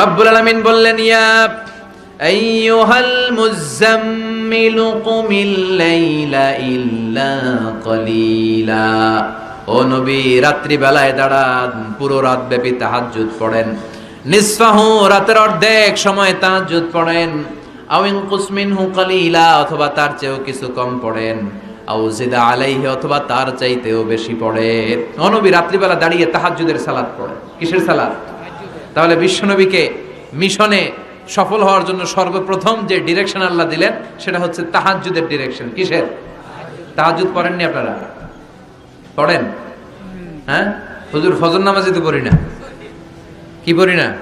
রব্বুল আলামিন বললেন, ইয়া আইয়ুহাল মুজাম্মিল কুমিল লাইলা ইল্লা কলিলা। ও নবী রাত্রি বেলায় দাঁড়ান, পুরো রাত ব্যাপী তাহাজ্জুদ পড়েন। নিসফাহু, রাতের অর্ধেক সময় তাহাজ্জুদ পড়েন। আও ইনকুস মিনহু কলিলা, অথবা তার চেয়েও কিছু কম পড়েন। আও জিদা আলাইহি, অথবা তার চাইতেও বেশি পড়েন ও নবী, রাত্রিবেলা দাঁড়িয়ে তাহাজ্জুদের সালাত পড়েন। কিসের সালাত? তাহলে বিশ্বনবীকে মিশনে সফল হওয়ার জন্য সর্বপ্রথম যে ডিরেকশন আল্লাহ দিলেন, সেটা হচ্ছে তাহাজ্জুদের ডিরেকশন কিসের? তাহাজ্জুদ পড়েননি আপনারা? পড়েন? হ্যাঁ? হুজুর ফজর নামাজই তো পড়ি না। কি পড়ি না?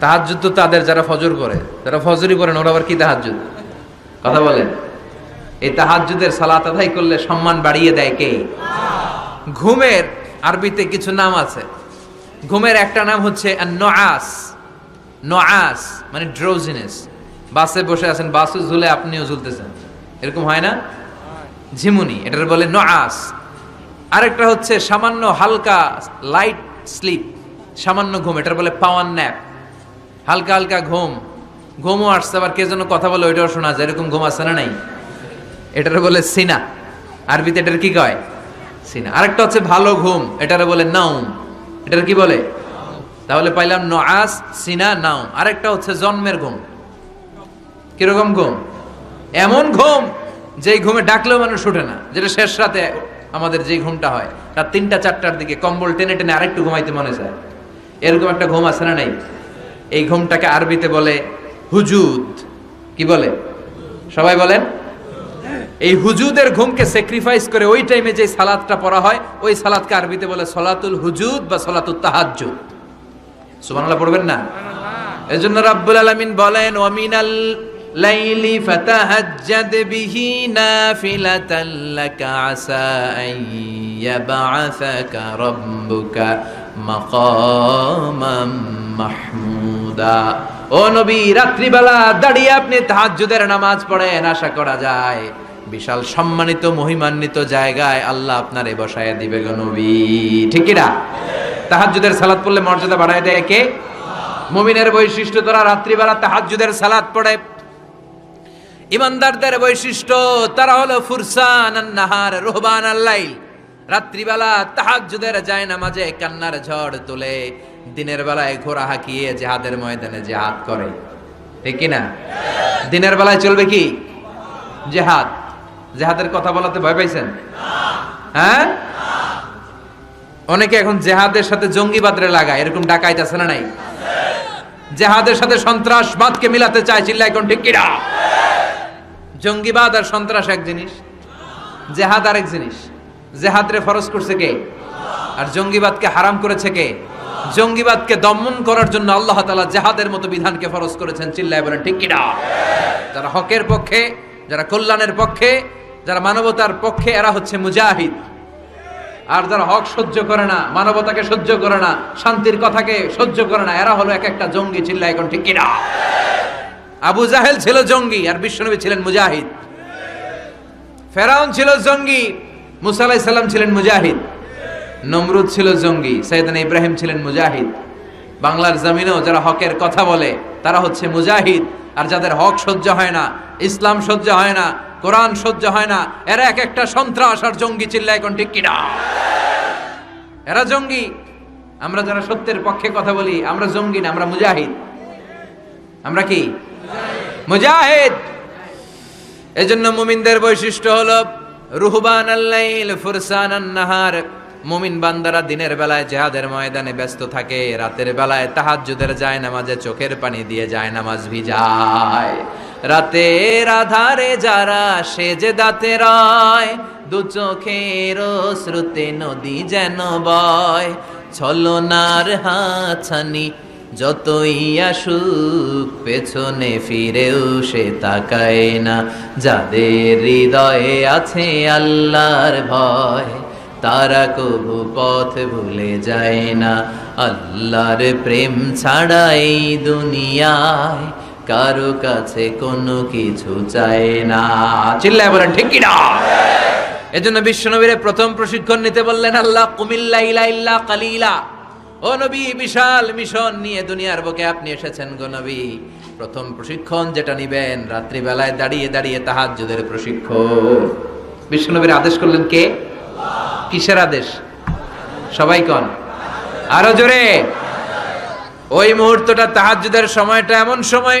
তাহাজ্জুদ তো তাদের, যারা ফজর করে যারা ফজরই পড়েন, ওরা আবার কি তাহাজ্জুদ? কথা বলেন। এই তাহাজ্জুদের সালাত আদায় করলে সম্মান বাড়িয়ে দেয় কে? ঘুমের আরবিতে কিছু নাম আছে। ঘুমের একটা নাম হচ্ছে নআস নআস মানে ড্রোজিনেস বাসে বসে আছেন, বাসে ঝুলে আপনিও ঝুলতেছেন। এরকম হয় না? ঝিমুনি এটার বলে নআস আরেকটা হচ্ছে সামান্য হালকা লাইট স্লিপ সামান্য ঘুম এটার বলে পাওয়ার ন্যাপ হালকা হালকা ঘুম। ঘুমও আসছে, আবার কে যেন কথা বলে ওইটাও শোনা যায়। এরকম ঘুম আসছে না নাই? এটার বলে সিনা। আরবিতে এটার কি কয়? সিনা। আরেকটা হচ্ছে ভালো ঘুম এটার বলে নাউম এটার কি বলে? তাহলে পাইলাম নআস সিনা নাউম আরেকটা হচ্ছে জন্মের ঘুম। কীরকম ঘুম? এমন ঘুম যেই ঘুমে ডাকলেও মানুষ উঠে না, যেটা শেষ রাতে আমাদের যেই ঘুমটা হয়। রাত তিনটা, চারটার দিকে কম্বল টেনে টেনে আরেকটু ঘুমাইতে মনে চায় এরকম একটা ঘুম আছে না নাই? এই ঘুমটাকে আরবিতে বলে হুজুদ। কি বলে? সবাই বলেন? এই হুজুদের ঘুমকে স্যাক্রিফাইস করে ওই টাইমে যে সালাদটা পড়া হয়, ওই সালাদকে আরবিতে বলে সলাতুল হুজুদ বা সলাতুল তাহাজ্জুদ। সুবহানাল্লাহ পড়বেন না? এই এজন্য রাব্বুল আলামিন বলেন ওয়ামিনাল লাইলি ফাতাহাজ্জাদ বিহি নাফিলাতান লাকা আসা আন ইয়াবআসাকা রাব্বুকা মাকামাম মাহমুদা। ও নবী, রাত্রিবেলা দাঁড়িয়ে আপনি তাহাজ্জুদের নামাজ পড়েন, আশা করা যায়। বিশাল সম্মানিত, মহিমান্বিত জায়গায় আল্লাহ আপনারে বসায় দিবে গো নবী। ঠিক না? তাহাজ্জুদের সালাত পড়লে মর্যাদা বাড়ায় দেয় কে? মমিনের বৈশিষ্ট্য তোরা রাত্রিবেলা তাহাজ্জুদের সালাত পড়ে। ইমানদারদের বৈশিষ্ট্য তারা হলো ফুরসান নাহার, রোহবান আল্লাইল রাত্রিবেলা তাহাজ্জুদের যায় নামাজে কান্নার ঝড় তুলে। দিনের বেলায় ঘোড়া হাঁকিয়ে জেহাদের ময়দানে জেহাদ করে। ঠিক না? দিনের বেলায় চলবে কি? জেহাদ। জেহাদের কথা বলাতে ভয় পাইছেন? হ্যাঁ? অনেকে এখন জেহাদের সাথে জঙ্গিবাদরে লাগায়, এরকম ডাকাইত আছে না নাই? জেহাদের সাথে সন্ত্রাসবাদকে মিলাতে চায় চিল্লা এখন ঠিক কিনা? জঙ্গিবাদ আর সন্ত্রাস এক জিনিস, জেহাদ আরেক জিনিস। জেহাদরে ফরজ করছে কে? আর জঙ্গিবাদকে হারাম করেছে কে? জঙ্গিবাদকে দমন করার জন্য আল্লাহ তাআলা জেহাদের মতো বিধানকে ফরজ করেছেন, চিল্লায় বলেন ঠিক কিনা? যারা হকের পক্ষে, যারা কল্যাণের পক্ষে যারা মানবতার পক্ষে, এরা হচ্ছে মুজাহিদ। আর যারা হক সহ্য করে না, মানবতাকে সহ্য করে না, শান্তির কথাকে সহ্য করে না, এরা হলো এক একটা জঙ্গি চিল্লা এখন ঠিক কিনা? আবু জাহেল ছিল জঙ্গি আর বিশ্বনবী ছিলেন মুজাহিদ। ফেরাউন ছিল জঙ্গি, মুসা আলাইহিস সালাম ছিলেন মুজাহিদ। নমরুদ ছিল জঙ্গি সৈয়দান ইব্রাহিম ছিলেন মুজাহিদ। বাংলার জমিনেও যারা হকের কথা বলে, তারা হচ্ছে মুজাহিদ। আর যাদের হক সহ্য হয় না, ইসলাম সহ্য হয় না কোরআন সহ্য হয় না। এরা এক একটা সন্ত্রাস আর জঙ্গি চিল্লা এখন ঠিক কিনা? এরা জঙ্গি। আমরা যারা সত্যের পক্ষে কথা বলি, আমরা জঙ্গি না, আমরা মুজাহিদ। আমরা কি? মুজাহিদ। এজন্য মুমিনদের বৈশিষ্ট্য হলো রুহবান আল্লাইল ফুরসান নাহার। মুমিন বান্দারা দিনের বেলায় জেহাদের ময়দানে ব্যস্ত থাকে, রাতের বেলায় তাহাজ্জুদের যায় নামাজে চোখের পানি দিয়ে যায় নামাজ ভিজায়। রাতের আধারে যারা সেজে দাতে রয়, দু চোখের শ্রুতে নদী যেন বয়। ছলনার হাছানি যতই আসুক, পেছনে ফিরেও সে তাকায় না। যাদের হৃদয়ে আছে আল্লাহর ভয়, তারা কবু পথ ভুলে যায় না। আল্লাহর প্রেম ছাড়া এই দুনিয়ায় কারও কাছে কোনো কিছু চায় না। চিল্লায় বলেন, ঠিক কি না এজন্য বিশ্বনবীরে প্রথম প্রশিক্ষণ নিতে বললেন, আল্লাহ কুমিল্লা ইলা ইল্লা কালিলা। ও নবী, বিশাল মিশন নিয়ে দুনিয়ার বুকে আপনি এসেছেন গো নবী। প্রথম প্রশিক্ষণ যেটা নিবেন, রাত্রিবেলায় দাঁড়িয়ে দাঁড়িয়ে তাহাজ্জুদের প্রশিক্ষণ। বিশ্বনবীর আদেশ করলেন কে? কিসের আদেশ? সবাই কন। আরও জোরে। ওই মুহূর্তটা তাহাজ্জুদের সময়টা এমন সময়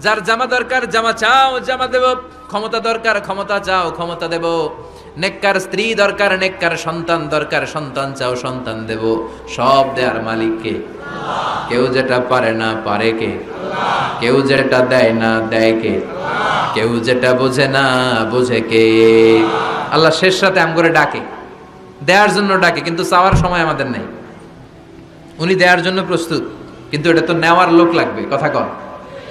যার জামা দরকার জামা চাও, জামা দেব। ক্ষমতা দরকার, ক্ষমতা চাও, ক্ষমতা দেব। নেককার স্ত্রী দরকার, নেককার সন্তান দরকার, সন্তান চাও, সন্তান দেব। সব দেয়ার মালিককে কেউ যেটা পারে না পারে কে? কেউ যেটা দেয় না দেয় কে? কেউ যেটা বোঝে না বোঝে কে? আল্লাহ শেষ রাতে আম করে ডাকে। দেওয়ার জন্য ডাকে, কিন্তু চাওয়ার সময় আমাদের নেই। উনি দেওয়ার জন্য প্রস্তুত, কিন্তু এটা তো নেওয়ার লোক লাগবে, কথা কন।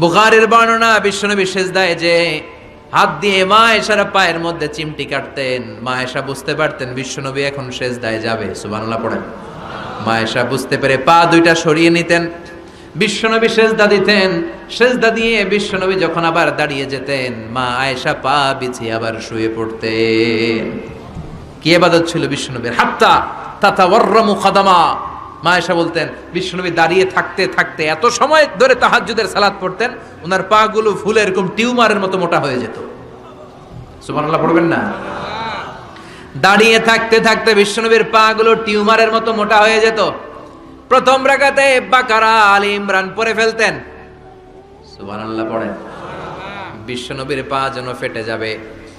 বুখারের বর্ণনা বিশ্বনবী সেজদায় যে হাত দিয়ে মা এসারা পায়ের মধ্যে চিমটি কাটতেন, মা এসা বুঝতে পারতেন বিশ্বনবী এখন শেষ সেজদায় যাবে, সুবহানাল্লাহ পড়েন। মা এসা বুঝতে পেরে পা দুইটা সরিয়ে নিতেন বিশ্বনবী সেজদা দিতেন, সেজদা দিয়ে বিশ্বনবী যখন আবার দাঁড়িয়ে যেতেন, মা আয়েশা পা বিছিয়ে আবার শুয়ে পড়তেন। কি এবাদত ছিল বিশ্বনবীর হাত্তা তাতা ওয়ার্রামু খাদামা। মা বলতেন, বিশ্বনবী দাঁড়িয়ে থাকতে থাকতে এত সময় ধরে তাহাজ্জুদের সালাদ পড়তেন ওনার পা গুলো ফুলে এরকম টিউমারের মতো মোটা হয়ে যেত। সুবহানাল্লাহ, পড়বেন না? দাঁড়িয়ে থাকতে থাকতে বিশ্বনবীর পা গুলো টিউমারের মতো মোটা হয়ে যেত। প্রথম রাকাতে বাকারা আলী ইমরান পরে ফেলতেন। সুবহানাল্লাহ, পড়েন। বিশ্বনবীর পা যেন ফেটে যাবে।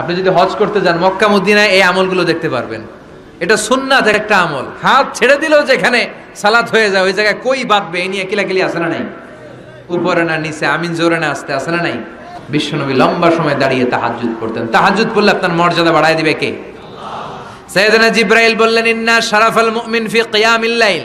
আপনি যদি হজ করতে যান মক্কা মদিনায় এই আমলগুলো দেখতে পারবেন। এটা সুন্নাত একটা আমল। হাত ছেড়ে দিলেও যেখানে সালাত হয়ে যায়, ওই জায়গায় কই বাঁধবে এই নিয়ে কিলাকিলি আসে না নাই? উপরে না নিচে, আমিন জোরে না আসতে আসে না নাই? বিশ্বনবী লম্বা সময় দাঁড়িয়ে তাহাজ্জুদ পড়তেন। তাহাজ্জুদ করলে আপনার মর্যাদা বাড়ায় দিবে কে? সৈয়দনা জিব্রাইল বললেন, ইন্না শারাফাল মুমিন ফি কিয়ামিল লাইল।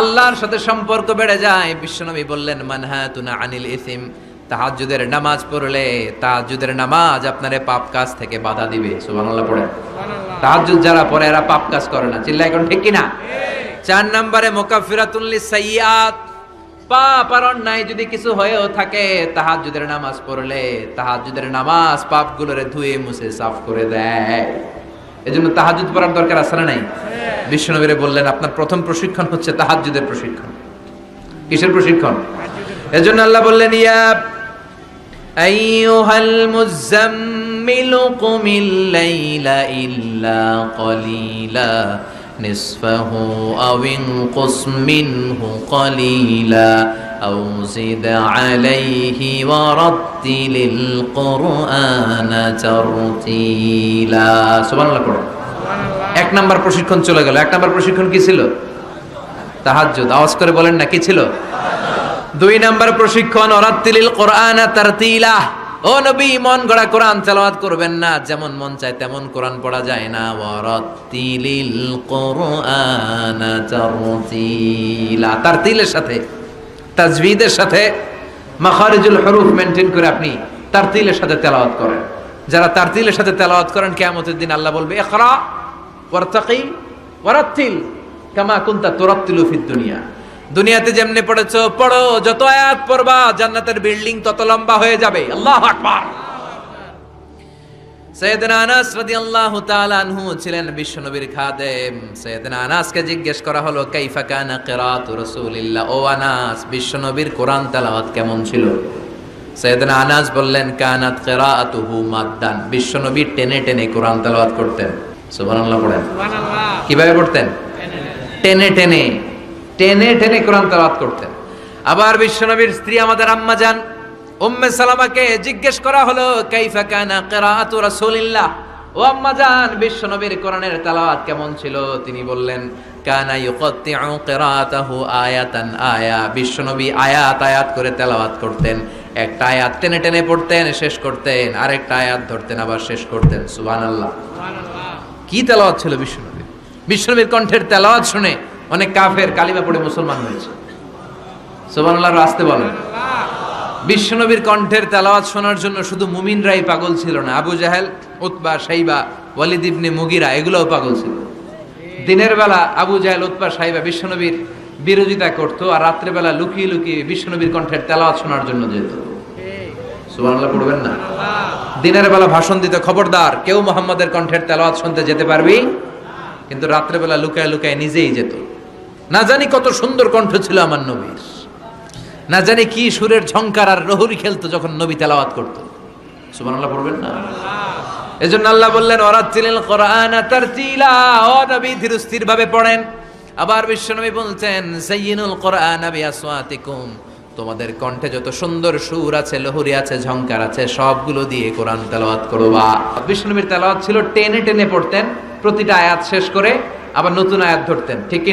আল্লাহর সাথে সম্পর্ক বেড়ে যায়। বিশ্বনবী বললেন মানহাতুনা আনিল ইসিম। তাহাজ্জুদের নামাজ পড়লে তাহাজ্জুদের নামাজ আপনারে পাপ কাজ থেকে বাধা দিবে। সুবহানাল্লাহ পড়ে তাহাজ্জুদ যারা পড়ে এরা পাপ কাজ করে না। চিল্লা এখন ঠিক কিনা? চার নম্বরে মোকাফিরাতুল্লি সাইয়াত পাপ আর অন্যায় যদি কিছু হয়েও থাকে তাহাজ্জুদের নামাজ পড়লে তাহাজ্জুদের নামাজ পাপগুলোরে ধুয়ে মুছে সাফ করে দেয়। এই জন্য তাহাজুদ পড়ার দরকার আছে না নাই? বিশ্বনবীরে বললেন, আপনার প্রথম প্রশিক্ষণ হচ্ছে তাহাজুদের প্রশিক্ষণ। কিসের প্রশিক্ষণ? এই জন্য আল্লাহ বললেন, ইয়া আইয়ুহাল মুজাম্মিল কুমিল লাইলা ইল্লা কলিলা, নিসফাহু আও ইনকুস মিনহু কলিলা। أو زد عليه ورتل القرآن ترتيلا سبحان الله পড়ো এক নাম্বার প্রশিক্ষণ চলে গেল এক নাম্বার প্রশিক্ষণ কি ছিল তাহাজ্জুদ আওয়াজ করে বলেন না কি ছিল দুই নাম্বার প্রশিক্ষণ অরাত্তিলিল কোরআন তারতিলা ও নবী মন গড়া কোরআন তেলাওয়াত করবেন না যেমন মন চায় তেমন কোরআন পড়া যায় না ওয়ারাত্তিলিল কোরআন তারতিলা তারতিলের সাথে তাজবিদের সাথে মাখারিজুল হরুফ মেনটেন করে আপনি তারতিলের সাথে তেলাওয়াত করেন। যারা তারতিলের সাথে তেলাওয়াত করেন কেমতের দিন আল্লাহ বলবে এখরা ওয়ারতাকি ওয়ারাত্তিল কামা কুন্তা তুরাত্তিলু ফিদ দুনিয়া। দুনিয়াতে যেমনি পড়েছো, পড়ো, যত আয়াত পড়বা, জান্নাতের বিল্ডিং তত লম্বা হয়ে যাবে। আল্লাহ আকবার। সৈয়দনা আনাস রাদিয়াল্লাহু তাআলা আনহু ছিলেন বিশ্বনবীর খাদেম। সৈয়দনা আনাসকে জিজ্ঞেস করা হলো কাইফা কানা কিরাতু রাসূলিল্লাহ? ও আনাস বিশ্বনবীর কোরআন তেলাওয়াত কেমন ছিল? সৈয়দনা আনাস বললেন কানাত মাদ্দান। বিশ্বনবী টেনে টেনে কোরআন তেলাওয়াত করতেন। সুবহানাল্লাহ পড়েন। কীভাবে পড়তেন? টেনে টেনে। টেনে টেনে কোরআন তেলাওয়াত করতেন। আবার বিশ্বনবীর স্ত্রী আমাদের আম্মা যান উম্মে সালামাকে জিজ্ঞেস করা হলো কাইফা কানা কিরাআতু রাসূলিল্লাহ? ও আম্মা জান বিশ্বনবীর কোরআনের তেলাওয়াত কেমন ছিল? তিনি বললেন কানা ইউকাত্তিউ কিরাআতাহু আয়াতান আয়া। বিশ্বনবী আয়াত আয়াত করে তেলাওয়াত করতেন। একটা আয়াত টেনে টেনে পড়তেন শেষ করতেন। আরেকটা আয়াত ধরতেন আবার শেষ করতেন। সুবহানাল্লাহ। কি তেলাওয়াত ছিল বিশ্বনবীর বিশ্বনবীর কণ্ঠের তেলাওয়াত শুনে অনেক কাফের কালিমা পড়ে মুসলমান হয়েছে। সুবহানাল্লাহ আসতে বলেন। বিশ্বনবীর কণ্ঠের তেলাওয়াত শোনার জন্য শুধু মুমিনরাই পাগল ছিল না। আবু জাহেল, উতবা সাইবা ওয়ালিদ ইবনে মুগিরা, এগুলোও পাগল ছিল। দিনের বেলা আবু জাহেল, উতবা সাইবা বিশ্বনবীর বিরোধিতা করত আর রাত্রের বেলা লুকিয়ে লুকিয়ে বিশ্বনবীর কণ্ঠের তেলাওয়াত শোনার জন্য যেত। সুবহানাল্লাহ, পড়বেন না। দিনের বেলা ভাষণ দিতে খবরদার, কেউ মোহাম্মদের কণ্ঠের তেলাওয়াত শুনতে যেতে পারবি? কিন্তু রাত্রেবেলা লুকায় লুকায় নিজেই যেত। না জানি কত সুন্দর কণ্ঠ ছিল আমার নবীর। না জানি কি সুরের ঝংকার আর রহুরি খেলতো যখন নবী তেলাওয়াত করতো। সুবহানাল্লাহ পড়বেন না? এজন্য আল্লাহ বললেন ওরাতিলিল কোরআন তারতিলা ও নবী ধীর স্থির ভাবে পড়েন। আবার বিশ্বনবী বলছেন সাইয়িনুল কোরআন বিআসওয়াতিকুম তোমাদের কণ্ঠে যত সুন্দর সুর আছে, লহুরি আছে, ঝংকার আছে, সবগুলো দিয়ে কোরআন তেলাওয়াত করবা বিষ্ণুবীর তেলাওয়াত ছিল টেনে টেনে পড়তেন, প্রতিটা আয়াত শেষ করে আবার নতুন আয়াত ধরতেন, ঠিক কি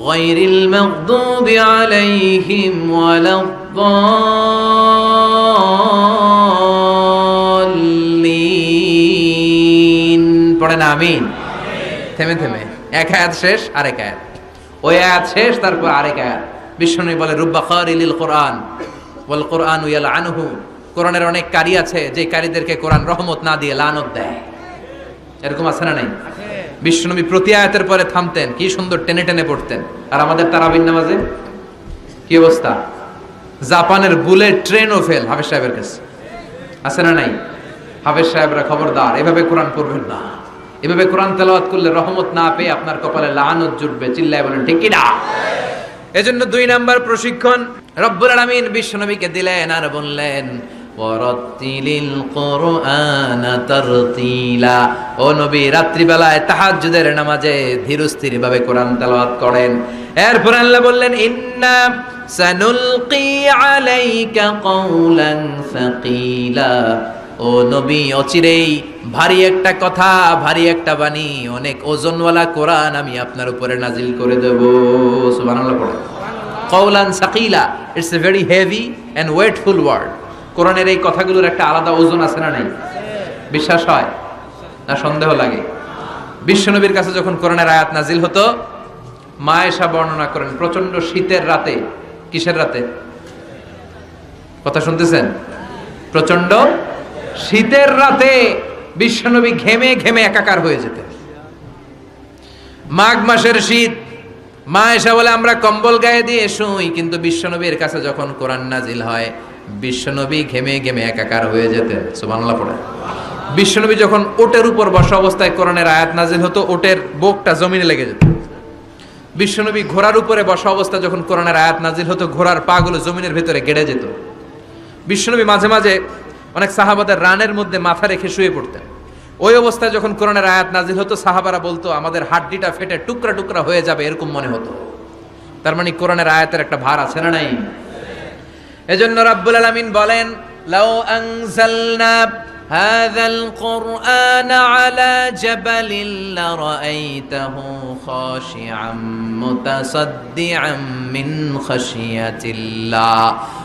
غير المغضوب عليهم ولا الضالين পড়েন আমিন থেমে থেমে এক আয়াত শেষ আরেক আয়াত ওই আয়াত শেষ তারপর আরেক আয়াত বিষ্ণু বলে রুব্বা খারিলিল কোরআন ওয়াল কোরআন ইয়াল আনহু কোরআনের অনেক কারি আছে যে কারীদেরকে কোরআন রহমত না দিয়ে লানত দেয় এরকম আছে না নাই বিশ্বনবী প্রতি আয়াতের পরে থামতেন, কি সুন্দর টেনে টেনে পড়তেন। আর আমাদের তারাবিন নামাজে কি অবস্থা? জাপানের বুলেট ট্রেনও ফেল হাফেজ সাহেবের কাছে। আছে না নাই? হাফেজ সাহেবরা খবরদার, এভাবে কোরআন পড়বেন না। এভাবে কোরআন তেলাওয়াত করলে রহমত না পেয়ে আপনার কপালে লানত জুটবে, চিল্লায় বলেন, ঠিক না? এজন্য দুই নাম্বার প্রশিক্ষণ, রব্বুল আলামিন বিশ্বনবীকে দিলেন আর বললেন ও নবী, রাত্রিবেলায় নামাজে করেন। বললেন আলাইকা সাকিলা। ও নবী, অচিরেই ভারী একটা কথা, ভারী একটা বাণী, অনেক ওজনওয়ালা কোরআন আমি আপনার উপরে নাজিল করে দেব। পড়ে কওলান সাকিলা, it's a very heavy and weightful word. কোরআনের এই কথাগুলোর একটা আলাদা ওজন আছে না নাই? বিশ্বাস হয়? না সন্দেহ লাগে? বিশ্বনবীর কাছে যখন কোরআনের আয়াত নাজিল হতো, মা এসা বর্ণনা করেন প্রচণ্ড শীতের রাতে, কিসের রাতে? কথা শুনতেছেন? প্রচণ্ড শীতের রাতে বিশ্বনবী ঘেমে ঘেমে একাকার হয়ে যেতেন। মাঘ মাসের শীত, মা এসে বলে, আমরা কম্বল গায়ে দিয়ে শুই। কিন্তু বিশ্বনবীর কাছে যখন কোরআন নাজিল হয় বিশ্বনবী ঘেমে ঘেমে একাকার হয়ে যেতেন, সুবহানাল্লাহ পড়ে। বিশ্বনবী যখন ওটের উপর বসা অবস্থায় কোরআনের আয়াত নাজিল হতো, ওটের বোকটা জমিনে লেগে যেত। বিশ্বনবী ঘোড়ার উপরে বসা অবস্থা যখন কোরআনের আয়াত নাজিল হতো, ঘোড়ার পাগুলো জমিনের ভেতরে গেড়ে যেত। বিশ্বনবী মাঝে মাঝে অনেক সাহাবাদের রানের মধ্যে মাথা রেখে শুয়ে পড়তেন। ওই অবস্থায় যখন কোরআনের আয়াত নাজিল হতো, সাহাবারা বলতো, আমাদের হাড্ডিটা ফেটে টুকরা টুকরা হয়ে যাবে, এরকম মনে হতো। তার মানে কোরআনের আয়াতের একটা ভার আছে না নাই? এজন্য রাব্বুল আলামিন বলেন লাউ আনজালনা هذا القرآن على جبل لرأيته خاشعا متصدعا من خشية الله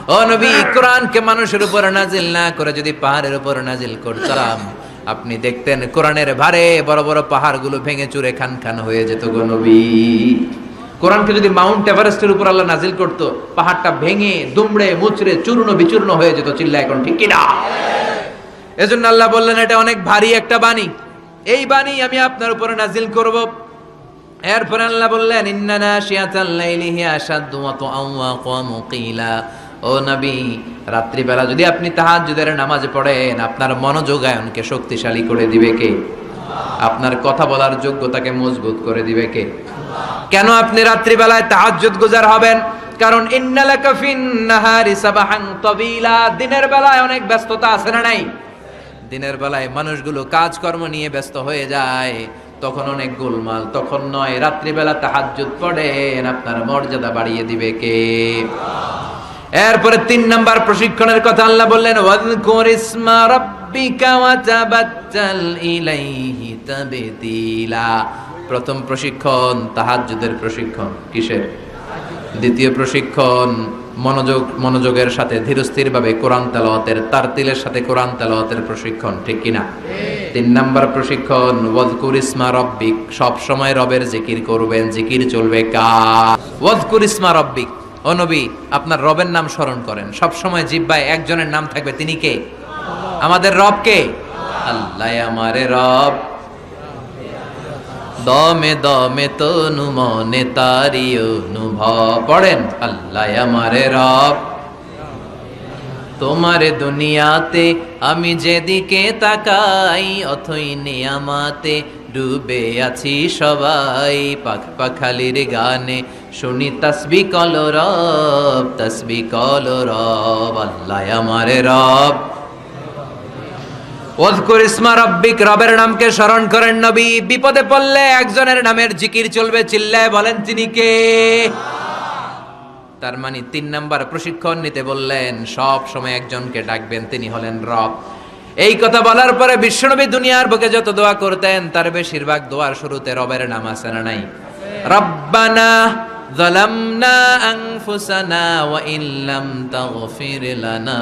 ও নবী কোরআনকে মানুষের উপর নাজিল না করে যদি পাহাড়ের উপর নাজিল করতাম আপনি দেখতেন কোরআনের ভারে বড় বড় পাহাড়গুলো ভেঙে চুরে খান খান হয়ে যেত গো নবী কোরআনকে যদি মাউন্ট এভারেস্টের উপর আল্লাহ নাজিল করত, পাহাড়টা ভেঙে, দুমড়ে, মুচড়ে, চূর্ণ বিচূর্ণ হয়ে যেত চিল্লা এখন, ঠিক কিনা? এজন্য আল্লাহ বললেন, এটা অনেক ভারী একটা বাণী। এই বাণী আমি আপনার উপরে নাজিল করব। এরপর আল্লাহ বললেন ইন্নানা শিয়াতাল লাইলি হিয়া আশাদ্দু ওয়া তুআওয়াকু ওয়া মুকিলা। ও নবী, রাত্রিবেলা যদি আপনি তাহাজ্জুদের নামাজ পড়েন, আপনার মনোযোগায়নকে শক্তিশালী করে দিবে কে? আপনার কথা বলার যোগ্যতাকে মজবুত করে দিবে কে? কেন আপনি রাত্রিবেলায় তাহাজ্জুদ গুজার হবেন? কারণ দিনের বেলায় অনেক ব্যস্ততা আছে না নাই? দিনের বেলায় মানুষগুলো কাজকর্ম নিয়ে ব্যস্ত হয়ে যায়। তখন অনেক গোলমাল, তখন নয়। রাত্রিবেলা তাহাজ্জুদ পড়েন, আপনার মর্যাদা বাড়িয়ে দিবে কে? এরপরে তিন নাম্বার প্রশিক্ষণের কথা আল্লাহ বললেন ইলাইহি তাবতিলা প্রথম প্রশিক্ষণ, তাহাজ্জুদের প্রশিক্ষণ, কিসের? দ্বিতীয় প্রশিক্ষণ, মনোযোগ, মনোযোগের সাথে, ধীরস্থিরভাবে কোরআন তেলাওয়াতের, তারতিলের সাথে কোরআন তেলাওয়াতের প্রশিক্ষণ, ঠিক কিনা? তিন নাম্বার প্রশিক্ষণ, ওয়াজকুর ইসমা রব্বিক, সব সময় রবের জিকির করবেন, জিকির চলবে কা ওয়াজকুর ইসমা রব্বিক, ও নবী, আপনার রবের নাম স্মরণ করেন, সব সময় জিব্বায় একজনের নাম থাকবে, তিনি কে? আমাদের রব কে? আল্লাহ আমারে রব। দমে দমে তনু মনে তারি অনুভব। পড়েন, আল্লাহ আমারে রব। তোমারে দুনিয়াতে আমি যেদিকে তাকাই, অথই নিয়ামাতে ডুবে আছি সবাই। পাখ পাখালির গানে শুনি তসবি কল রব, তসবি কল রব, আল্লাহ আমারে রব। ওযকুর ইসমা রব্বিক রবের নামকে স্মরণ করেন নবী বিপদে পড়লে একজনের নামের জিকির চলবে চিল্লায় বলেন তিনি কে তার মানে তিন নাম্বার প্রশিক্ষণ নিতে বললেন সব সময় একজনকে ডাকবেন তিনি হলেন রব এই কথা বলার পরে বিশ্বনবী দুনিয়ার বুকে যত দোয়া করতেন তার বেশিরভাগ দোয়ার শুরুতে রবের নাম আছে না নাই রব্বানা ظلمنا أنفسنا وإن لم تغفر لنا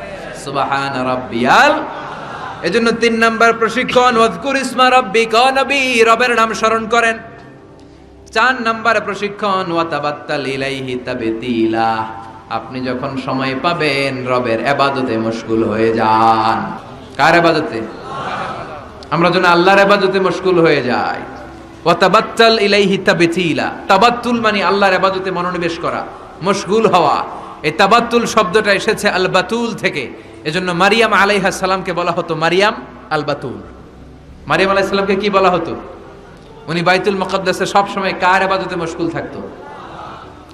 সুবহান রাব্বিয়াল। এজন্য তিন নাম্বার প্রশিক্ষণ, ওয়াজকুর ইসমা রাব্বিক নবী রবের নাম স্মরণ করেন। চার নাম্বার প্রশিক্ষণ, ওয়াতাবাত্তাল ইলাইহি তাবতিলা আপনি যখন সময় পাবেন, রবের এবাদতে মশগুল হয়ে যান। কার এবাদতে? আমরা যেন আল্লাহর এবাদতে মশগুল হয়ে যাই। ওয়াতাবাত্তাল ইলাইহি তাবতিলা তাবাত্তুল মানে আল্লাহর এবাদতে মনোনিবেশ করা, মশগুল হওয়া। এই তাবাত্তুল শব্দটা এসেছে আল বাতুল থেকে। এজন্য মারিয়াম আলাইহা সালামকে বলা হতো মারিয়াম আল বাতুল মারিয়াম আলাইহিস সালামকে কি বলা হতো? উনি বাইতুল মুকদ্দাসে সবসময় কার আবাদতে মশগুল থাকতো?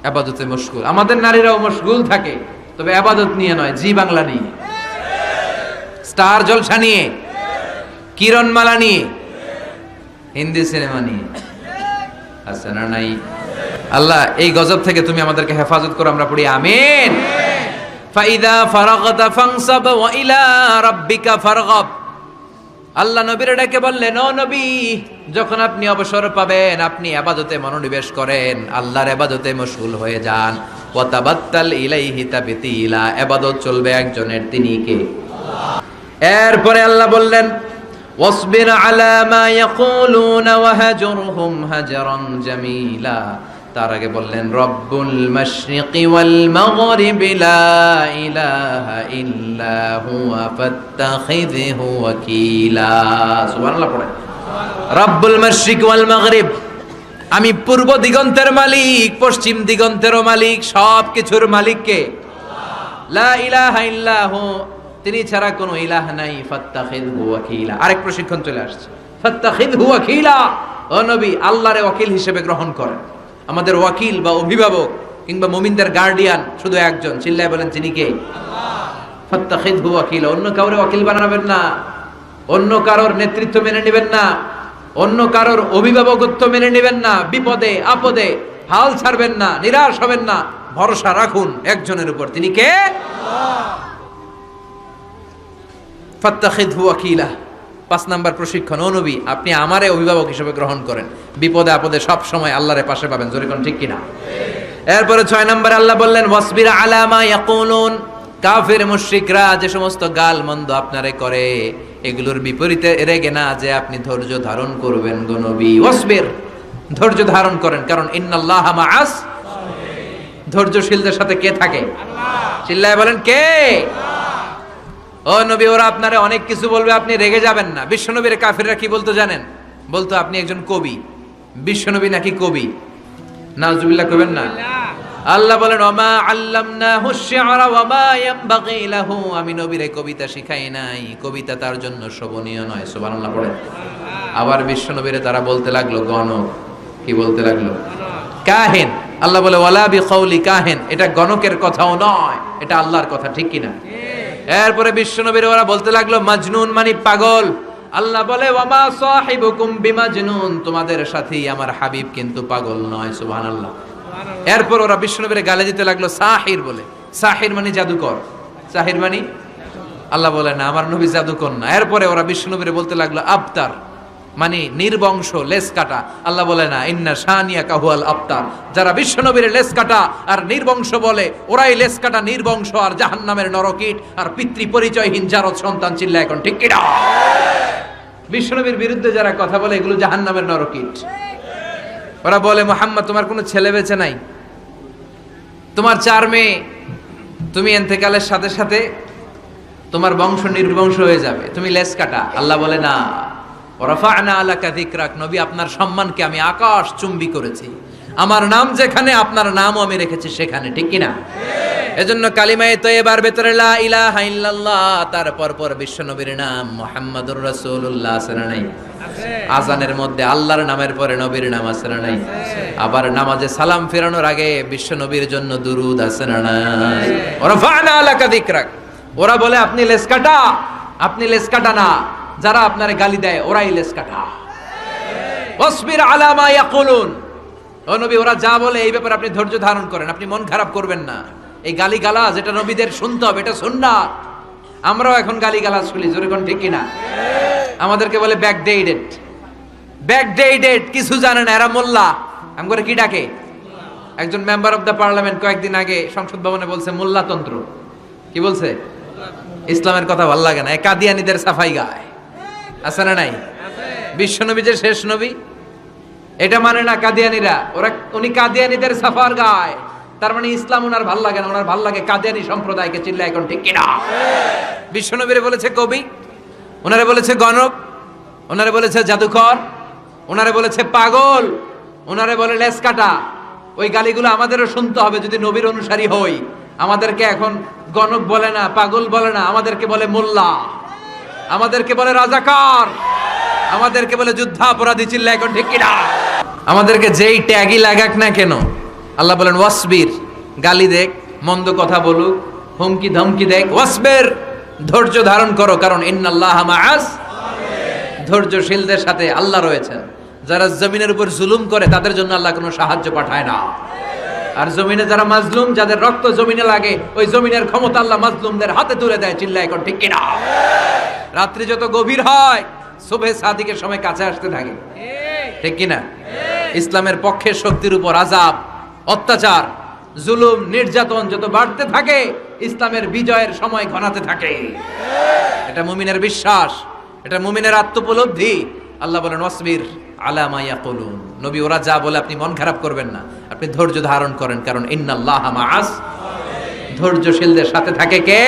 আবাদতে মশগুল। আমাদের নারীরাও মশগুল থাকে, তবে আবাদত নিয়ে নয়, জি বাংলা নিয়ে। স্টার জলসা নিয়ে, কিরণমালা নিয়ে, হিন্দি সিনেমা নিয়ে। আছে না নাই? আল্লাহ, এই গজব থেকে তুমি আমাদেরকে হেফাজত করো, আমরা পড়ি আমিন। ফাইদা ফারাগতা ফাংসাব ওয়া ইলা রাব্বিকা ফারগাব। আল্লাহ নবীর ডেকে বললেন, ও নবী, যখন আপনি অবসর পাবেন, আপনি আবাদতে মনোনিবেশ করেন, আল্লাহর আবাদতে মশগুল হয়ে যান। ওয়াতাবাত্তাল ইলাইহি তাবিতিলা, আবাদত চলবে একজনের, তিনি কে? এরপরে আল্লাহ বললেন, ওয়াসবির আলা মা ইয়াকুলুনা ওয়াহজুরহুম হাজরান জামিলা। তার আগে বললেন, রব্বুল মাশরিকি ওয়াল মাগরিবি লা ইলাহা ইল্লা হুয়া ফাত্তাখিযহু ওয়াকিলা। সুবহানাল্লাহ পড়ে রব্বুল মাশরিক ওয়াল মাগরিব, আমি পূর্ব দিগন্তের মালিক, পশ্চিম দিগন্তেরও মালিক সব কিছুর মালিককে লা ইলাহা ইল্লাহু তিনি ছাড়া কোনো ইলাহ নাই, ফাত্তাখিযহু ওয়াকিলা। আরেক প্রশিক্ষণ চলে আসছে, ফাত্তাখিযহু ওয়াকিলা। ও নবী, আল্লাহরে ওয়াকিল হিসেবে গ্রহণ করেন। আমাদের ওয়াকিল বা অভিভাবক কিংবা মুমিনদের গার্ডিয়ান শুধু একজন, চিল্লায় বলেন তিনি কে? ফাত্তাখিযহু ওয়াকিলা, অন্য কাউরে ওয়াকিল বানাবেন না। অন্য কারোর নেতৃত্ব মেনে নেবেন না। অন্য কারোর অভিভাবকত্ব মেনে নেবেন না। বিপদে, আপদে হাল ছাড়বেন না, নিরাশ হবেন না। ভরসা রাখুন একজনের উপর। তিনি কে? ফাত্তাখিদহু ওয়াকিলা। পাঁচ নাম্বার প্রশিক্ষণ নবী, আপনি আমারে অভিভাবক হিসেবে গ্রহণ করেন। বিপদে আপদে সব সময় আল্লাহরে পাশে পাবেন। জোরে কোন ঠিক কিনা? এরপরে ছয় নম্বরে আল্লাহ বললেন, ওয়াসবির আলামা ইয়াকুলুন। কাফের, মুশরিকরা যে সমস্ত গাল মন্দ আপনারে করে, এগুলোর বিপরীতে রেগে না যে আপনি ধৈর্য ধারণ করবেন গো নবী। ওয়াসবির, ধৈর্য ধারণ করেন, কারণ ইন্নাল্লাহ মাআস। ধৈর্যশীলদের সাথে কে থাকে? চিল্লায় বলেন, কে? ও নবী, ওরা আপনারে অনেক কিছু বলবে, আপনি রেগে যাবেন না। বিশ্বনবীর কাফিররা কি বলতো জানেন? বলতো, আপনি একজন কবি। বিশ্বনবী নাকি কবি? নাজুবিল্লাহ কবেন না? আল্লাহ বলেন, ওমা আল্লামনা হুশিয়ারা ওমা ইয়ামবাগি লাহু। আমি নবীরে কবিতা শিখাই নাই। কবিতা তার জন্য শোভনীয় নয়, সুবহানাল্লাহ, পড়েন। আবার বিশ্বনবীরে তারা বলতে লাগল, গণক। কি বলতে লাগল? কাহেন। আল্লাহ বলে, ওয়ালা বি কাহেন। এটা গণকের কথাও নয়, এটা আল্লাহর কথা, ঠিক কিনা? এরপরে বিশ্বনবীর ওরা বলতে লাগল মাজনুন মানে পাগল। আল্লাহ বলে ওয়ামা সাহিবুকুম বিমাজনুন। তোমাদের সাথেই আমার হাবিব কিন্তু পাগল নয় সুবহানাল্লাহ। এরপর ওরা বিশ্বনবীর গালে দিতে লাগল সাহির বলে। সাহির মানে জাদুকর। সাহির মানে? আল্লাহ বলে না আমার নবী জাদুকর না। এরপরে ওরা বিশ্বনবীরে বলতে লাগল আবতার। মানে নির্বংশ লেস কাটা। আল্লাহ বলে না, ইন্না শানিয়া কাহুয়াল আবতার। যারা বিশ্বনবীর লেস কাটা আর নির্বংশ বলে, ওরাই লেস কাটা, নির্বংশ আর জাহান্নামের নরকিট আর পিতৃ পরিচয়হীন জারদ সন্তান চিল্লা এখন, ঠিক কিনা? বিশ্বনবীর বিরুদ্ধে যারা কথা বলে, এগুলো জাহান্নামের নরকিট। ওরা বলে, মোহাম্মদ, তোমার কোনো ছেলে বেঁচে নাই? তোমার চার মেয়ে, তুমি এন্তেকালের সাথে সাথে তোমার বংশ নির্বংশ হয়ে যাবে। তুমি লেস কাটা। আল্লাহ বলে, না। নবী আপনার সম্মানকে আমি আকাশ চুম্বি করেছি। আমার নাম যেখানে, আপনার নামও আমি রেখেছি সেখানে, ঠিক কিনা? এজন্য কালিমায়ে ভেতরে লা ইলাহা ইল্লাল্লাহ তারপর পর বিশ্বনবীর নাম নাই? আজানের মধ্যে আল্লাহর নামের পরে নবীর নাম না নাই? আবার নামাজে সালাম ফেরানোর আগে বিশ্বনবীর জন্য দুরুদ না নাই? রফা'না আলাকা যিকরাক। ওরা বলে, আপনি লেস কাটা আপনি লেস কাটা না। যারা আপনারে গালি দেয়, ওরাই লেস কাটা। ওয়াসবির আলা মা ইয়াকুলুন। ও নবী, ওরা যা বলে এই ব্যাপারে আপনি ধৈর্য ধারণ করেন, আপনি মন খারাপ করবেন না। এই গালি গালাজ এটা নবীদের শুনতে হবে, এটা সুন্নাত। আমরাও এখন গালি গালাজ শুনি জোরে কোন ঠিক কিনা? আমাদেরকে বলে ব্যাকডেটেড ব্যাকডেটেড কিছু জানে না, এরা মোল্লা। আমি করে কি ডাকে? একজন মেম্বার অফ দ্য পার্লামেন্ট কয়েকদিন আগে সংসদ ভবনে বলছে, মোল্লাতন্ত্র। কি বলছে? ইসলামের কথা ভালো লাগে না, এ কাদিয়ানিদের সাফাই গায়। আছে না নাই? বিশ্বনবী যে শেষ নবী? এটা মানে না কাদিয়ানিরা? ওরা উনি কাদিয়ানিদের সাফার গায়। তার মানে ইসলাম ওনার ভালো লাগে না, ওনার ভালো লাগে কাদিয়ানি সম্প্রদায়কে চিল্লা এখন, ঠিক কিনা? বিশ্বনবীরে বলেছে কবি, ওনারে বলেছে গণক, ওনারে বলেছে জাদুকর, ওনারে বলেছে পাগল, ওনারে বলে লেস কাটা ওই গালিগুলো আমাদেরও শুনতে হবে যদি নবীর অনুসারী হই। আমাদেরকে এখন গণক বলে না, পাগল বলে না, আমাদেরকে বলে মোল্লা। আমাদেরকে বলে রাজাকার। আমাদেরকে বলে যুদ্ধাপরাধী চিল্লা এখন ঠিক কিনা আমাদেরকে যেই ট্যাগই লাগাক না কেন, আল্লাহ বলেন, ওয়াসবির, গালি দেখ, মন্দ কথা বলুক, হুমকি ধমকি দেখ, ওয়াসবের, ধৈর্য ধারণ করো, কারণ ইন্নাল্লাহ মাআস। ধৈর্যশীলদের সাথে আল্লাহ রয়েছেন। যারা জমিনের উপর জুলুম করে, তাদের জন্য আল্লাহ কোনো সাহায্য পাঠায় না। আর জমিনে যারা মাজলুম, যাদের রক্ত জমিনে লাগে, ওই জমিনের ক্ষমতা আল্লাহ মাজলুমদের হাতে তুলে দেয় চিল্লা এখন ঠিক কিনা? রাত্রি যত গভীর হয় শুভে সাদিকের সময় কাছে আসতে থাকে। ঠিক কিনা? ইসলামের পক্ষে শক্তির উপর আজাব অত্যাচার, জুলুম, নির্যাতন যত বাড়তে থাকে, ইসলামের বিজয়ের সময় ঘনাতে থাকে। এটা মুমিনের বিশ্বাস, এটা মুমিনের আত্মপলব্ধি আল্লাহ বলেন অসবির আলামাইয়া কলুন নবী, ওরা যা বলে আপনি মন খারাপ করবেন না। আপনি ধৈর্য ধারণ করেন, কারণ ইন্নাল্লাহ মাস ধৈর্যশীলদের সাথে থাকে কে?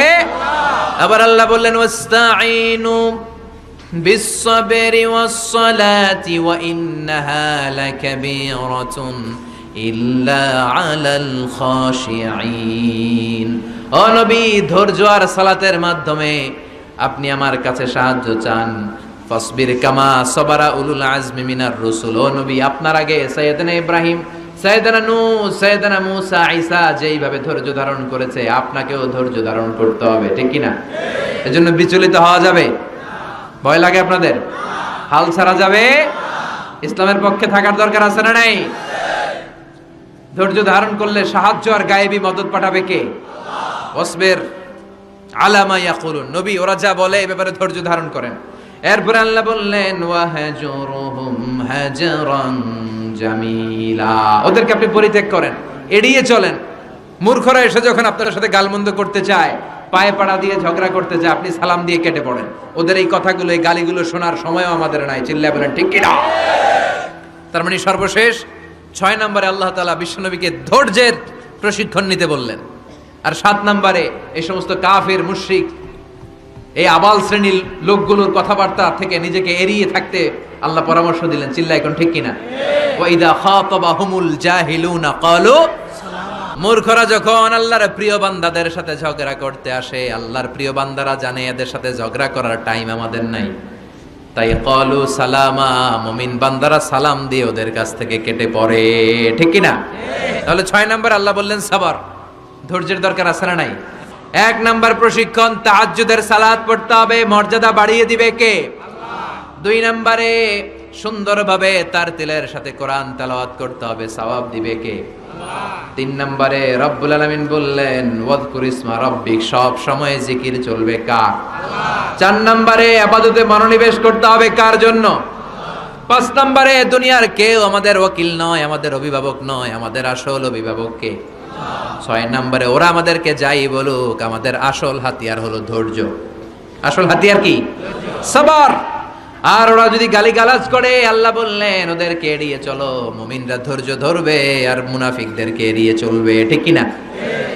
আবার আল্লাহ বললেন ওয়াস্তাইনু বিসসাবরি ওয়াসসালাতি ওয়া ইন্নাহা লাকাবীরাতুন ইল্লা আলাল খাশিঈন। ও নবী, ধৈর্য আর সালাতের মাধ্যমে আপনি আমার কাছে সাহায্য চান। ফসবির কামা সবারা উলুল আজমি মিনার রসুল। ও নবী, আপনার আগে সৈয়দনা ইব্রাহিম সৈয়দনা নূ সৈয়দনা মুসা, ঈসা যেইভাবে ধৈর্য ধারণ করেছে, আপনাকেও ধৈর্য ধারণ করতে হবে, ঠিক কি না? এজন্য বিচলিত হওয়া যাবে? ভয় লাগে আপনাদের? হাল ছাড়া যাবে? ইসলামের পক্ষে থাকার দরকার আছে না নাই? ধৈর্য ধারণ করলে সাহায্য আর গায়েবী মদত পাঠাবে কে? ওসবের আলামা ইয়াকুলুন। নবী, ওরা যা বলে, এ ব্যাপারে ধৈর্য ধারণ করেন। এরপর আল্লাহ বললেন জামিলা। ওদেরকে আপনি পরিত্যাগ করেন, এড়িয়ে চলেন। মূর্খরা এসে যখন আপনার সাথে গালমন্দ করতে চায়, পায়ে পাড়া দিয়ে ঝগড়া করতে চায়, আপনি সালাম দিয়ে কেটে পড়েন। ওদের এই কথাগুলো, এই গালিগুলো শোনার সময়ও আমাদের নাই চিল্লা বলেন, ঠিক কিনা? তার মানে সর্বশেষ ছয় নম্বরে আল্লাহ তালা বিশ্বনবীকে ধৈর্যের প্রশিক্ষণ নিতে বললেন। আর সাত নম্বরে এই সমস্ত কাফের, মুশরিক এই আবাল শ্রেণির লোকগুলোর কথাবার্তা থেকে নিজেকে এড়িয়ে থাকতে আল্লাহ পরামর্শ দিলেন। চিল্লা এখন ঠিক কিনা? ওয়াইদা খাতাবাহুমুল জাহিলুনা ক্বালু মূর্খরা যখন আল্লাহর প্রিয় বান্দাদের সাথে ঝগড়া করতে আসে আল্লাহর প্রিয় বান্দারা জানে এদের সাথে ঝগড়া করার টাইম আমাদের নাই। তাই কলু সালামা মুমিন বান্দারা সালাম দিয়ে ওদের কাছ থেকে কেটে পড়ে। ঠিক কি না তাহলে ছয় নাম্বার আল্লাহ বললেন সাবার। ধৈর্যের দরকার আছে না নাই? এক নাম্বার প্রশিক্ষণ তাহাজ্জুদের সালাত পড়তে হবে মর্যাদা বাড়িয়ে দিবে কে? দুই নম্বরে সুন্দরভাবে তার তিলের সাথে কোরআন তেলাওয়াত করতে হবে সওয়াব দিবে কে? তিন নম্বরে রব্বুল আলামিন বললেন ওয়াদকুর ইসমা রব্বিক সব সময় জিকির চলবে কার? চার নম্বরে আপাততে মনোনিবেশ করতে হবে কার জন্য? পাঁচ নম্বরে দুনিয়ার কেউ আমাদের ওকিল নয় আমাদের অভিভাবক নয় আমাদের আসল অভিভাবক কে? ছয় নম্বরে, ওরা আমাদেরকে যাই বলুক, আমাদের আসল হাতিয়ার হলো ধৈর্য। আসল হাতিয়ার কি? সবার। আর ওরা যদি গালি গালাজ করে, আল্লাহ বললেন, ওদেরকে এড়িয়ে চলো, মুমিনরা ধৈর্য ধরবে, আর মুনাফিকদেরকে এড়িয়ে চলবে। ঠিক কিনা?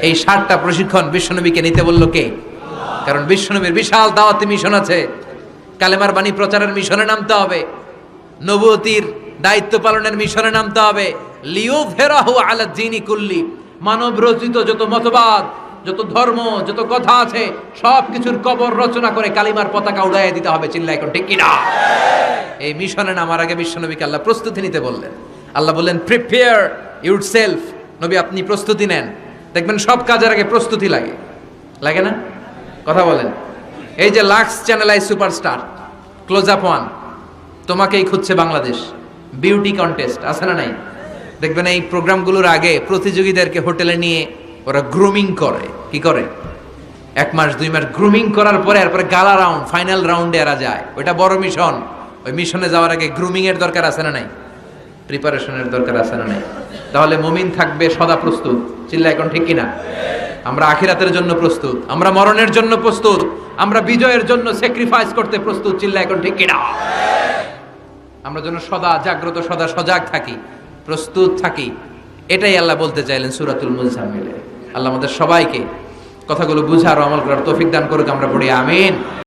এই সাতটা প্রশিক্ষণ বিশ্বনবীকে নিতে বলল কে? কারণ বিশ্বনবীর বিশাল দাওয়াতি মিশন আছে। কালেমার বাণী প্রচারের মিশনে নামতে হবে। নবতির দায়িত্ব পালনের মিশনে নামতে হবে। লিও ফেরাহু আলা জিনি কুল্লি। মানব রচিত যত মতবাদ, যত ধর্ম, যত কথা আছে সব কিছুর কবর রচনা করে কালিমার পতাকা উড়াইয়া দিতে হবে চিল্লা এখন ঠিক কিনা? এই মিশনে নামার আগে বিশ্বনবীকে আল্লাহ প্রস্তুতি নিতে বললেন। আল্লাহ বললেন প্রিপেয়ার ইউর সেলফ নবী, আপনি প্রস্তুতি নেন। দেখবেন সব কাজের আগে প্রস্তুতি লাগে। লাগে না? কথা বলেন। এই যে Lux channel I superstar, close up one, তোমাকেই খুঁজছে বাংলাদেশ। বিউটি কন্টেস্ট, আছে না নাই? দেখবেন এই প্রোগ্রামগুলোর আগে প্রতিযোগীদেরকে হোটেলে নিয়ে ওরা গ্রুমিং করে। কি করে? এক মাস, দুই মাস গ্রুমিং করার পরে এরপরে গালা রাউন্ড ফাইনাল রাউন্ডে এরা যায়। ওইটা বড় মিশন ওই মিশনে যাওয়ার আগে গ্রুমিং এর দরকার আছে না নাই? প্রিপারেশনের দরকার আছে না নাই? তাহলে মুমিন থাকবে সদা প্রস্তুত। চিল্লা, এখন ঠিক কিনা? আমরা আখিরাতের জন্য প্রস্তুত। আমরা মরণের জন্য প্রস্তুত। আমরা বিজয়ের জন্য স্যাক্রিফাইস করতে প্রস্তুত। চিল্লা, এখন ঠিক কিনা? আমরা যেন সদা জাগ্রত, সদা সজাগ থাকি। প্রস্তুত থাকি। এটাই আল্লাহ বলতে চাইলেন সুরাতুল মুজাম্মিলে আল্লাহ আমাদের সবাইকে কথাগুলো বুঝার আমল করার তৌফিক দান করুক, আমরা পড়ি, আমিন।